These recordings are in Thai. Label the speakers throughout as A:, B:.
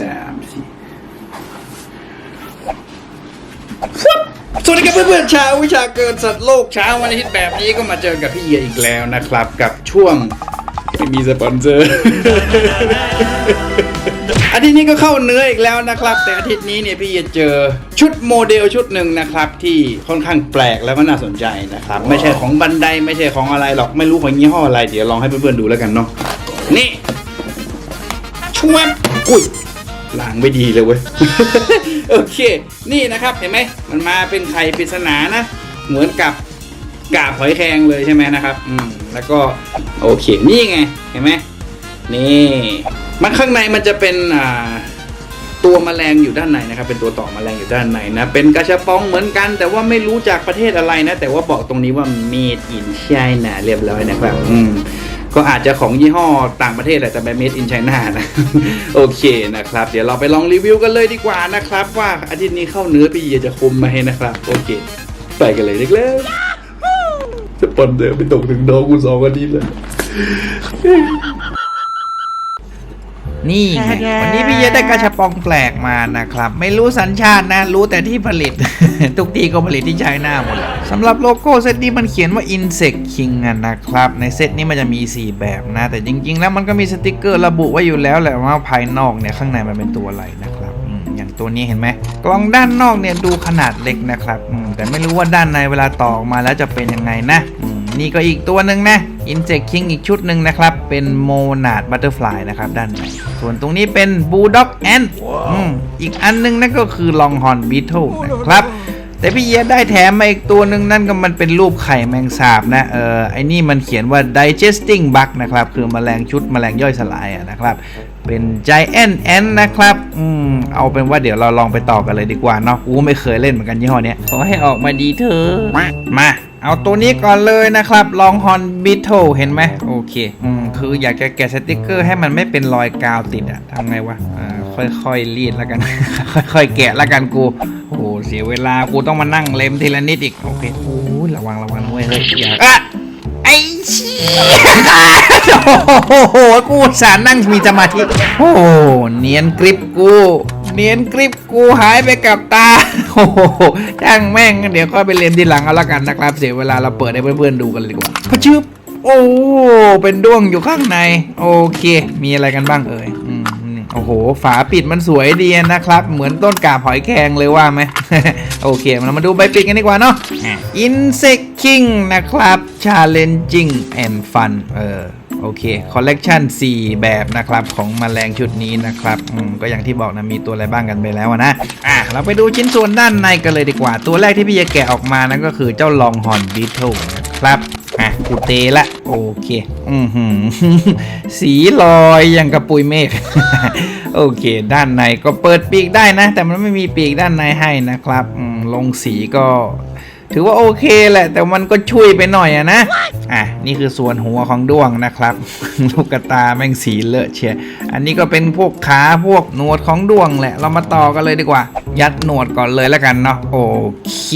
A: สามสี่สวัสดีครับเพื่อนๆชาววิชาเกินสัตว์โลกเช้าวันอาทิตย์แบบนี้ก็มาเจอกับพี่เอียอีกแล้วนะครับ กับช่วงไม่มีสปอนเซอร์ อาทิตย์นี้ก็เข้าเนื้ออีกแล้วนะครับ แต่อาทิตย์นี้เนี่ยพี่จะเจอชุดโมเดลชุดหนึ่งนะครับ ที่ค่อนข้างแปลกแล้วก็น่าสนใจนะครับ ไม่ใช่ของบันไดไม่ใช่ของอะไรหรอกไม่รู้ของยี่ห้ออะไรเดี๋ยวลองให้เพื่อนๆดูแล้วกันเนาะนี่ชวบอุ้ย ล้างไม่ดีเลยเว้ย โอเค นี่นะครับเห็นไหม มันมาเป็นไข่ปริศนานะ เหมือนกับกาบหอยแครงเลยใช่ไหมนะครับ อืม แล้วก็โอเค นี่ไง เห็นไหม นี่ มันข้างในมันจะเป็นอ่าตัวแมลงอยู่ด้านในนะครับ เป็นตัวต่อแมลงอยู่ด้านในนะ เป็นกระชับปองเหมือนกัน แต่ว่าไม่รู้จากประเทศอะไรนะ แต่ว่าบอกตรงนี้ว่า made in China เรียบร้อยนะครับ อืม ก็อาจจะของยี่ห้อต่างประเทศแหละแต่เป็น made in China นะ โอเคนะครับ เดี๋ยวเราไปลองรีวิวกันเลยดีกว่านะครับ ว่าอาทิตย์นี้เข้าเนื้อพี่เยจะคมไหมนะครับ โอเค ไปกันเลยเล็กๆจะปนเดือไปตกถึงน้องกูสองวันนี้เลย
B: นี่ไงวันนี้พี่เยได้กระชับปองแปลกมานะครับ ไม่รู้สัญชาตินะ รู้แต่ที่ผลิต ทุกที่ก็ผลิตที่ไชน่าหมดเลยสำหรับโลโก้เซตนี้มันเขียนว่า Insect King อะนะครับ ในเซตนี้มันจะมี 4 แบบนะ แต่จริง ๆ แล้วมันก็มีสติกเกอร์ระบุไว้อยู่แล้วแหละว่าภายนอกเนี่ยข้างในมันเป็นตัวอะไรนะครับอืมอย่างตัวนี้เห็นไหมกล่องด้านนอกเนี่ยดูขนาดเล็กนะครับอืมแต่ไม่รู้ว่าด้านในเวลาต่อออกมาแล้วจะเป็นยังไงนะอืม นี่ก็อีกตัวหนึ่งนะ Insect King อีกชุดหนึ่งนะครับ เป็น Monad Butterfly นะครับด้านในส่วนตรงนี้เป็น Bulldog Ant อืมอีกอันหนึงนั่นก็คือ Longhorn Beetle นะครับแต่พี่เอียดได้แถมมาอีกตัวหนึ่งนั่นก็มันเป็นรูปไข่แมงสาบนะ เออไอ้นี่มันเขียนว่า digesting bug นะครับ คือแมลงชุดแมลงย่อยสลายอะนะครับ เป็น giant ant นะครับ อืม เอาเป็นว่าเดี๋ยวเราลองไปต่อกันเลยดีกว่าเนาะ กูไม่เคยเล่นเหมือนกันยี่ห้อเนี้ยขอให้ออกมาดีเถอะ มา เอาตัวนี้ก่อนเลยนะครับ Longhorn Beetle เห็นไหมโอเค อืม คืออยากจะแกะสติกเกอร์ให้มันไม่เป็นรอยกาวติดอะทำไงวะอ่าค่อยๆรีดแล้วกัน ค่อยๆแกะแล้วกันกู โอ้โหเสียเวลา กูต้องมานั่งเล็มทีละนิดอีก โอเค โอ้ระวังระวังเว้ยเฮ้ยอย่าอะไอ้ชี่ยโอ้โห กูสารนั่งมีสมาธิ โอ้โหเนียนกริปกู เนียนกริปกูหายไปกับตาโอ้โหช่างแม่งเดี๋ยวค่อยไปเรียนทีหลังเอาละกันนะครับ เสียเวลาเราเปิดให้เพื่อนๆดูกันเลยดีกว่าพะชึบโอ้เป็นด้วงอยู่ข้างใน โอเค มีอะไรกันบ้างเอ่ยอืมนี่โอ้โห ฝาปิดมันสวยดีนะครับ เหมือนต้นกาบหอยแครงเลยว่าไหม โอเค เรามาดูใบปิดกันดีกว่าเนาะ Insect King นะครับ Challenging and Fun เออ โอเคคอลเลกชัน4 แบบนะครับของมแมลงชุดนี้นะครับก็อย่างที่บอกนะมีตัวอะไรบ้างกันไปแล้วนะอะเราไปดูชิ้นส่วนด้านในกันเลยดีกว่า ตัวแรกที่พี่จะแกะออกมานั่นก็คือเจ้าลองฮอนบีเทิลนะครับอะกูเตละโอเคอือหือสีลอยอย่างกระปุยเมฆโอเค ด้านในก็เปิดปีกได้นะ แต่มันไม่มีปีกด้านในให้นะครับลงสีก็ ถือว่าโอเคแหละ แต่มันก็ช่วยไปหน่อยอะนะ อะ นี่คือส่วนหัวของด้วงนะครับ ลูกตาแม่งสีเลอะเชียอันนี้ก็เป็นพวกขาพวกหนวดของด้วงแหละ เรามาต่อกันเลยดีกว่า ยัดหนวดก่อนเลยแล้วกันเนาะโอเค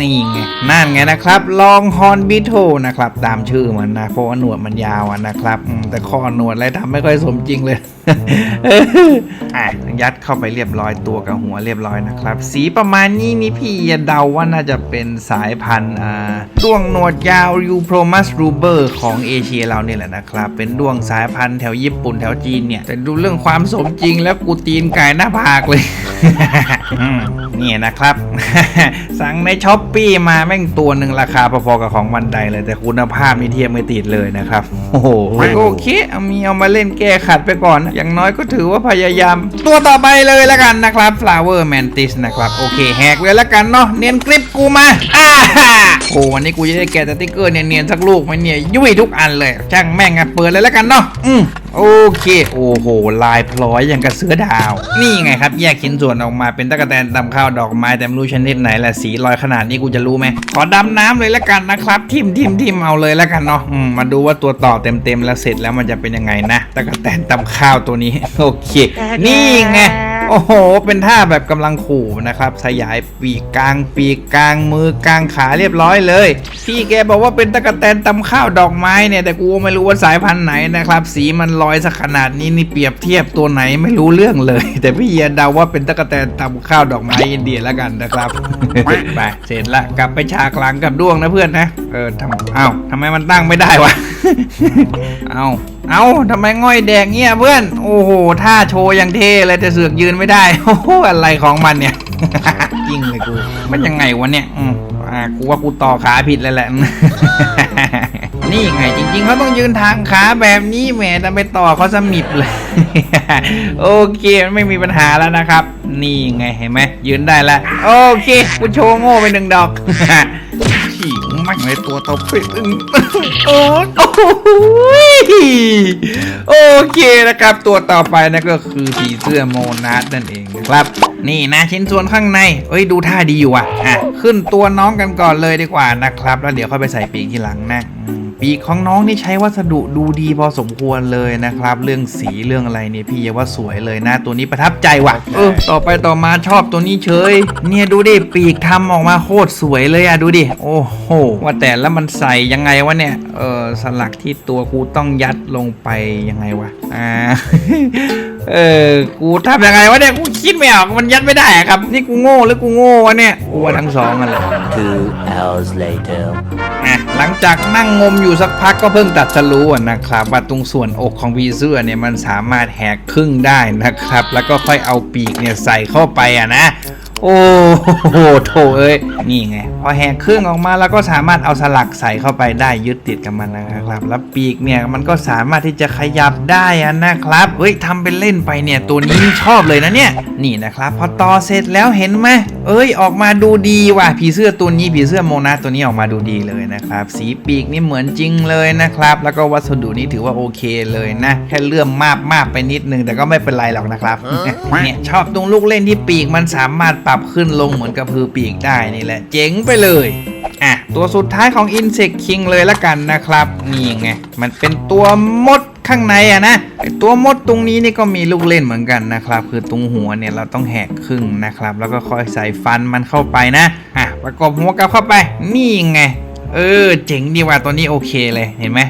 B: นี่ไงนั่นไงนะครับ ลองฮอนบิโทนะครับ ตามชื่อมันนะเพราะว่าหนวดมันยาวอะนะครับแต่ข้อหนวดอะไรทำไม่ค่อยสมจริงเลย อะยัดเข้าไปเรียบร้อยตัวกับหัวเรียบร้อยนะครับ สีประมาณนี้นี่พี่เดาว่าน่าจะเป็นสายพันธุ์อ่าด้วงหนวดยาว u p r o m a s ruber ของเอเชียเราเนี่ยแหละนะครับ เป็นด้วงสายพันธุ์แถวญี่ปุ่นแถวจีนเนี่ย แต่ดูเรื่องความสมจริงแล้วกูตีนไก่หน้าผากเลยเนี่ยนะครับ สั่งในช้อปปี้มาแม่งตัวหนึ่งราคาพอๆกับของวันใดเลยแต่คุณภาพนี่เทียบไม่ติดเลยนะครับ โอ้โหโอเค เอามีเอามาเล่นแก้ขัดไปก่อนนะอย่างน้อยก็ถือว่าพยายาม ตัวต่อไปเลยแล้วกันนะครับ flower mantis นะครับ โอเคแหกเลยแล้วกันเนาะเนียนกริปกูมาอ่าโอ้วันนี้กูจะได้แกะสติ๊กเกอร์เนียนๆสักลูกไหมเนี่ยยุ่ยทุกอันเลย ช่างแม่งอะเปิดเลยแล้วกันเนาะอืมโอเค โอ้โห ลายพลอยอย่างกับเสือดาว นี่ไงครับ แยกชิ้นส่วนออกมาเป็นตะกแตนตำข้าวดอกไม้แต่ไม่รู้ชนิดไหนแหละสีลอยขนาดนี้กูจะรู้ไหมขอดำน้ำเลยแล้วกันนะครับ ทิมทิมทิมเอาเลยแล้วกันเนาะมมาดูว่าตัวต่อเต็มเต็มๆแล้วเสร็จแล้วมันจะเป็นยังไงนะตะกแตนตำข้าวตัวนี้ โอเค นี่ไง โอ้โห เป็นท่าแบบกำลังขู่นะครับสยายปีกกลางปีกกลางมือกลางขาเรียบร้อยเลย พี่แกบอกว่าเป็นตะกะแตนตำข้าวดอกไม้เนี่ย แต่กูไม่รู้ว่าสายพันธุ์ไหนนะครับ สีมันลอยสักขนาดนี้นี่เปรียบเทียบตัวไหนไม่รู้เรื่องเลย แต่พี่เยียเดาว่าเป็นตะกะแตนตำข้าวดอกไม้อินเดียแล้วกันนะครับ ไป เสร็จละ กลับไปฉากหลังกับด้วงนะเพื่อนนะ เออทำเอ้าทำไมมันตั้งไม่ได้วะ เอา เอาทำไมง่อยแดงเงี้ยเพื่อน โอ้โหท่าโชว์ยังเท่เลยแต่เสือกยืนไม่ได้โอ้โหอะไรของมันเนี่ยจริงเลยกูมันยังไงวะเนี่ยอืมอ่ากูว่ากูต่อขาผิดเลยแหละนี่ไงจริงๆเขาต้องยืนทางขาแบบนี้แหมแต่ไปต่อเขาสมิบเลย โอเคไม่มีปัญหาแล้วนะครับ นี่ไงเห็นไหมยืนได้แล้วโอเคกูโชว์โง่ไปหนึ่งดอก ขี่ไม่ในตัวเตาเป็ดโอ้โหโอเคนะครับตัวต่อไปนะก็คือผีเสื้อโมนาสนั่นเองนะครับ นี่นะชิ้นส่วนข้างในเอ้ยดูท่าดีอยู่อะอะ ขึ้นตัวน้องกันก่อนเลยดีกว่านะครับ แล้วเดี๋ยวค่อยไปใส่ปีกทีหลังนะ ปีกของน้องนี่ใช้วัสดุดูดีพอสมควรเลยนะครับ เรื่องสีเรื่องอะไรเนี่ยพี่เยาว่าสวยเลยนะตัวนี้ประทับใจว่ะเออต่อไปต่อมาชอบตัวนี้เฉย เนี่ยดูดิปีกทำออกมาโคตรสวยเลยอะดูดิโอ้โหว่าแต่แล้วมันใส่ยังไงวะเนี่ยเออสลักที่ตัวกูต้องยัดลงไปยังไงวะอ่าเออ กูทำยังไงวะเนี่ย กูคิดไม่ออก มันยัดไม่ได้อะครับ นี่กูโง่หรือกูโง่วะเนี่ยกูว่าทั้งสองกันเลย
C: Two hours later.
B: หลังจากนั่งงมอยู่สักพักก็เพิ่งตัดสรู้นะครับว่าตรงส่วนอกของวีเซอร์เนี่ยมันสามารถแหกครึ่งได้นะครับ แล้วก็ค่อยเอาปีกเนี่ยใส่เข้าไปอะนะ โอ้โหโถเอ้ยนี่ไงพอแหกครึ่งออกมาแล้วก็สามารถเอาสลักใส่เข้าไปได้ยึดติดกับมันนะครับ แล้วปีกเนี่ยมันก็สามารถที่จะขยับได้อะนะครับเฮ้ยทำเป็นเล่นไปเนี่ยตัวนี้ชอบเลยนะเนี่ยนี่นะครับ พอต่อเสร็จแล้วเห็นไหม เอ้ยออกมาดูดีว่ะผีเสื้อตัวนี้ผีเสื้อโมนาตัวนี้ออกมาดูดีเลยนะครับ สีปีกนี่เหมือนจริงเลยนะครับ แล้วก็วัสดุนี้ถือว่าโอเคเลยนะ แค่เลื่อมมากมากไปนิดนึง แต่ก็ไม่เป็นไรหรอกนะครับเนี่ยชอบตรงลูกเล่นที่ปีกมันสามารถปรับขึ้นลงเหมือนกับพือปีกได้นี่แหละ เจ๋งไปเลยอะตัวสุดท้ายของ Insect King เลยละกันนะครับนี่ไงมันเป็นตัวมด ข้างในอะนะตัวมดตรงนี้นี่ก็มีลูกเล่นเหมือนกันนะครับ คือตรงหัวเนี่ยเราต้องแหกครึ่งนะครับ แล้วก็ค่อยใส่ฟันมันเข้าไปนะอะประกบหัวกลับเข้าไป นี่ไง เออ เจ๋งดีว่ะตัวนี้โอเคเลยเห็นไหม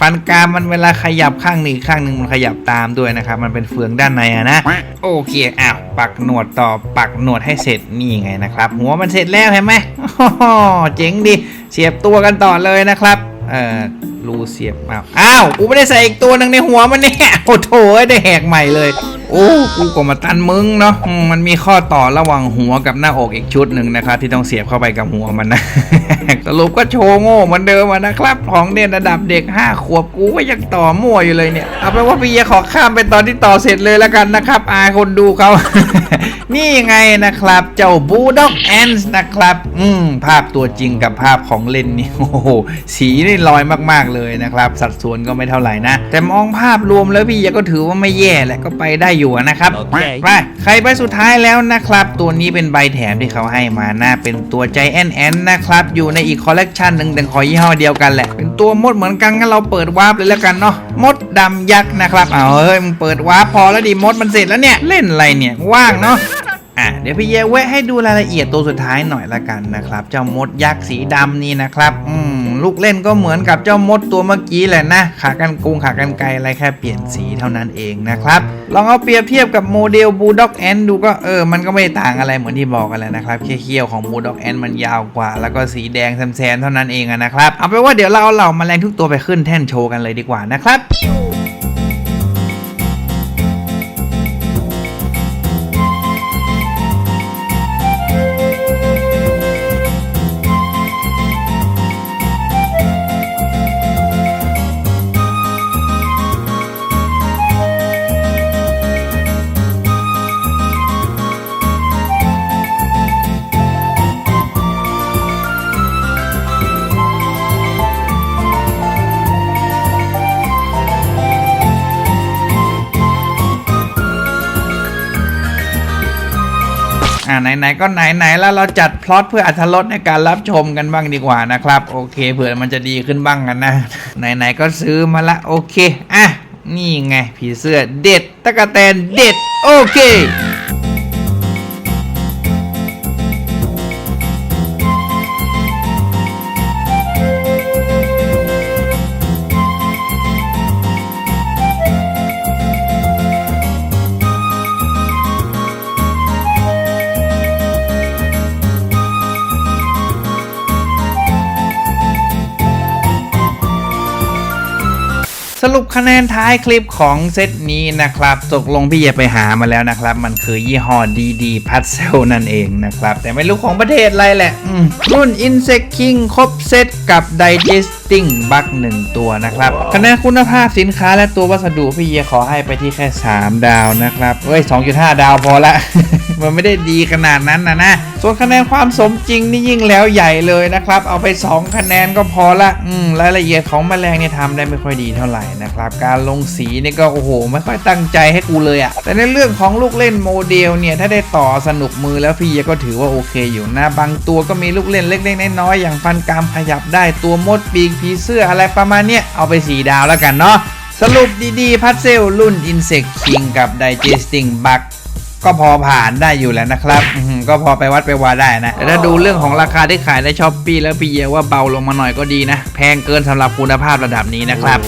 B: ฟันกรามมันเวลาขยับข้างหนึ่งข้างหนึ่งมันขยับตามด้วยนะครับ มันเป็นเฟืองด้านในอะนะโอเคอ้าวปักหนวดต่อปักหนวดให้เสร็จนี่ไงนะครับ หัวมันเสร็จแล้วเห็นไหมโอ้เจ๋งดีเสียบตัวกันต่อเลยนะครับ เอ่อรูเสียบอ้าวอ้าวกูไม่ได้ใส่อีกตัวหนึ่งในหัวมันเนี่ยโอ้โถได้แหกใหม่เลย โอ้กูก็มาตันมึงเนาะมันมีข้อต่อระหว่างหัวกับหน้าอกอีกชุดหนึ่งนะครับที่ต้องเสียบเข้าไปกับหัวมันนะสรุปก็โชว์โง่เหมือนเดิมนะครับของเด่นระดับเด็ก5ขวบกูก็ยังต่อมั่วอยู่เลยเนี่ยเอาเป็นว่าพี่เยขอข้ามไปตอนที่ต่อเสร็จเลยแล้วกันนะครับอายคนดูเขา นี่ไงนะครับ เจ้าบูด็อกแอนส์นะครับ อืม ภาพตัวจริงกับภาพของเล่นนี่โอ้โห สีนี่ลอยมากๆเลยนะครับ สัดส่วนก็ไม่เท่าไหร่นะ แต่มองภาพรวมแล้วพี่เยก็ถือว่าไม่แย่แหละก็ไปได้อยู่นะครับ
C: โอเค
B: ไปใครใบสุดท้ายแล้วนะครับ ตัวนี้เป็นใบแถมที่เขาให้มานะเป็นตัวใจแอนแอนนะครับ อยู่ในอีกคอลเลกชันหนึ่งแต่ขอยี่ห้อเดียวกันแหละเป็นตัวมดเหมือนกันงั้นเราเปิดวาร์ปเลยแล้วกันเนาะมดดำยักษ์นะครับเอาเฮ้ยมึงเปิดวาร์ปพอแล้วดิมดมันเสร็จแล้วเนี่ยเล่นอะไรเนี่ยว่างเนาะ อะเดี๋ยวพี่เยแวะให้ดูรายละเอียดตัวสุดท้ายหน่อยละกันนะครับ เจ้ามดยักษ์สีดำนี่นะครับอืมลูกเล่นก็เหมือนกับเจ้ามดตัวเมื่อกี้แหละนะขากันกุงขากันไกลอะไรแค่เปลี่ยนสีเท่านั้นเองนะครับ ลองเอาเปรียบเทียบกับโมเดลบูลด็อกแอนดูก็เออมันก็ไม่ต่างอะไรเหมือนที่บอกกันแหละนะครับแค่เขี้ยวของบูลด็อกแอนมันยาวกว่า แล้วก็สีแดงแซมๆเท่านั้นเองนะครับเอาไปว่าเดี๋ยวเราเอาเหล่าแมลงทุกตัวไปขึ้นแท่นโชว์กันเลยดีกว่านะครับ อ่าไหนๆก็ไหนๆแล้วเราจัดพล็อตเพื่ออัธรสในการรับชมกันบ้างดีกว่านะครับ โอเค เผื่อมันจะดีขึ้นบ้างกันนะ ไหนๆก็ซื้อมาละโอเค อะ นี่ไงผีเสื้อเด็ดตะกะแตนเด็ด โอเค สรุปคะแนนท้ายคลิปของเซตนี้นะครับตกลงพี่เยไปหามาแล้วนะครับ มันคือยี่ห้อดีดีพัทเซลนั่นเองนะครับ แต่ไม่รู้ของประเทศอะไรแหละรุ่น Insect King ครบเซตกับ Digesting Bug 1 ตัวนะครับคะแนนคุณภาพสินค้าและตัววัสดุพี่เยขอให้ไปที่แค่ 3 ดาวนะครับเอ้ย 2.5 ดาวพอละ มันไม่ได้ดีขนาดนั้นนะนะ ส่วนคะแนนความสมจริงนี่ยิ่งแล้วใหญ่เลยนะครับ เอาไป 2 คะแนนก็พอละ อืมรายละเอียดของแมลงเนี่ยทำได้ไม่ค่อยดีเท่าไหร่นะครับ การลงสีนี่ก็โอ้โห ไม่ค่อยตั้งใจให้กูเลยอะแต่ในเรื่องของลูกเล่นโมเดลเนี่ยถ้าได้ต่อสนุกมือแล้วพี่เยก็ถือว่าโอเคอยู่นะ บางตัวก็มีลูกเล่นเล็กๆน้อยๆอย่างฟันกรามขยับได้ตัวมดปีกผีเสื้ออะไรประมาณเนี้ยเอาไป 4 ดาวแล้วกันเนาะสรุปดีๆ พัซเซลรุ่น Insect King กับ Digesting Bug ก็พอผ่านได้อยู่แล้วนะครับ ก็พอไปวัดไปวาได้นะ แต่ถ้าดูเรื่องของราคาที่ขายในช้อปปี้แล้วพี่เยว่าเบาลงมาหน่อยก็ดีนะ แพงเกินสำหรับคุณภาพระดับนี้นะครับ